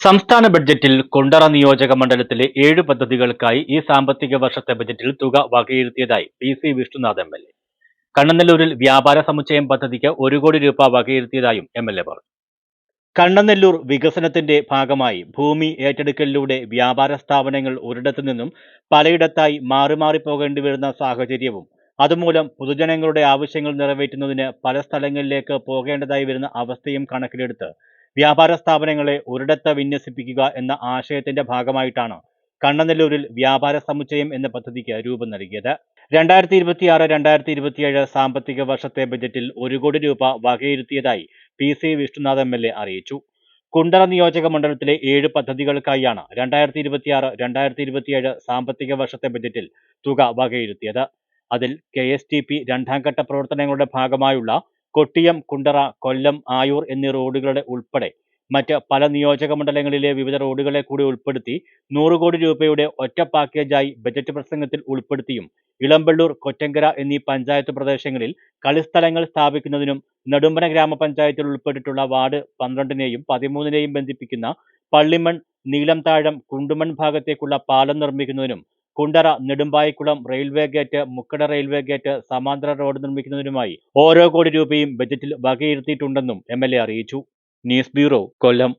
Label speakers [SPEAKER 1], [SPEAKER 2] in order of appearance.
[SPEAKER 1] സംസ്ഥാന ബഡ്ജറ്റിൽ കുണ്ടറ നിയോജക മണ്ഡലത്തിലെ ഏഴ് പദ്ധതികൾക്കായി ഈ സാമ്പത്തിക വർഷത്തെ ബജറ്റിൽ തുക വകയിരുത്തിയതായി P C Vishnunath M L A. കണ്ണനല്ലൂരിൽ വ്യാപാര സമുച്ചയം പദ്ധതിക്ക് ഒരു കോടി രൂപ വകയിരുത്തിയതായും എം എൽ എ പറഞ്ഞു. കണ്ണനല്ലൂർ വികസനത്തിന്റെ ഭാഗമായി ഭൂമി ഏറ്റെടുക്കലിലൂടെ വ്യാപാര സ്ഥാപനങ്ങൾ ഒരിടത്തു നിന്നും പലയിടത്തായി മാറി മാറി പോകേണ്ടി വരുന്ന സാഹചര്യവും അതുമൂലം പൊതുജനങ്ങളുടെ ആവശ്യങ്ങൾ നിറവേറ്റുന്നതിന് പല സ്ഥലങ്ങളിലേക്ക് പോകേണ്ടതായി വരുന്ന അവസ്ഥയും കണക്കിലെടുത്ത് വ്യാപാര സ്ഥാപനങ്ങളെ ഒരിടത്ത് വിന്യസിപ്പിക്കുക എന്ന ആശയത്തിന്റെ ഭാഗമായിട്ടാണ് കണ്ണനല്ലൂരിൽ വ്യാപാര സമുച്ചയം എന്ന പദ്ധതിക്ക് രൂപം നൽകിയത്. രണ്ടായിരത്തി ഇരുപത്തിയാറ് രണ്ടായിരത്തി ഇരുപത്തിയേഴ് സാമ്പത്തിക വർഷത്തെ ബജറ്റിൽ ഒരു കോടി രൂപ വകയിരുത്തിയതായി P C Vishnunath M L A അറിയിച്ചു. കുണ്ടറ നിയോജക മണ്ഡലത്തിലെ ഏഴ് പദ്ധതികൾക്കായാണ് രണ്ടായിരത്തി ഇരുപത്തിയാറ് രണ്ടായിരത്തി ഇരുപത്തിയേഴ് സാമ്പത്തിക വർഷത്തെ ബജറ്റിൽ തുക വകയിരുത്തിയത്. അതിൽ കെ എസ് ടി പി രണ്ടാം ഘട്ട പ്രവർത്തനങ്ങളുടെ ഭാഗമായുള്ള കൊട്ടിയം കുണ്ടറ കൊല്ലം ആയൂർ എന്നീ റോഡുകളുടെ ഉൾപ്പെടെ മറ്റ് പല നിയോജക മണ്ഡലങ്ങളിലെ വിവിധ റോഡുകളെ കൂടി ഉൾപ്പെടുത്തി നൂറ് കോടി രൂപയുടെ ഒറ്റ പാക്കേജായി ബജറ്റ് പ്രസംഗത്തിൽ ഉൾപ്പെടുത്തിയും ഇളമ്പള്ളൂർ കൊറ്റങ്കര എന്നീ പഞ്ചായത്ത് പ്രദേശങ്ങളിൽ കളിസ്ഥലങ്ങൾ സ്ഥാപിക്കുന്നതിനും നെടുമ്പന ഗ്രാമപഞ്ചായത്തിൽ ഉൾപ്പെട്ടിട്ടുള്ള വാർഡ് പന്ത്രണ്ടിനെയും പതിമൂന്നിനെയും ബന്ധിപ്പിക്കുന്ന പള്ളിമൺ നീലംതാഴം കുണ്ടുമൺ ഭാഗത്തേക്കുള്ള പാലം നിർമ്മിക്കുന്നതിനും Kundara Nedumpayikulam railway gate Mukkada railway gate സമാന്തര റോഡ് നിർമ്മിക്കുന്നതിനുമായി ഓരോ കോടി രൂപയും ബജറ്റിൽ വകയിരുത്തിയിട്ടുണ്ടെന്നും എം അറിയിച്ചു. News bureau Kollam.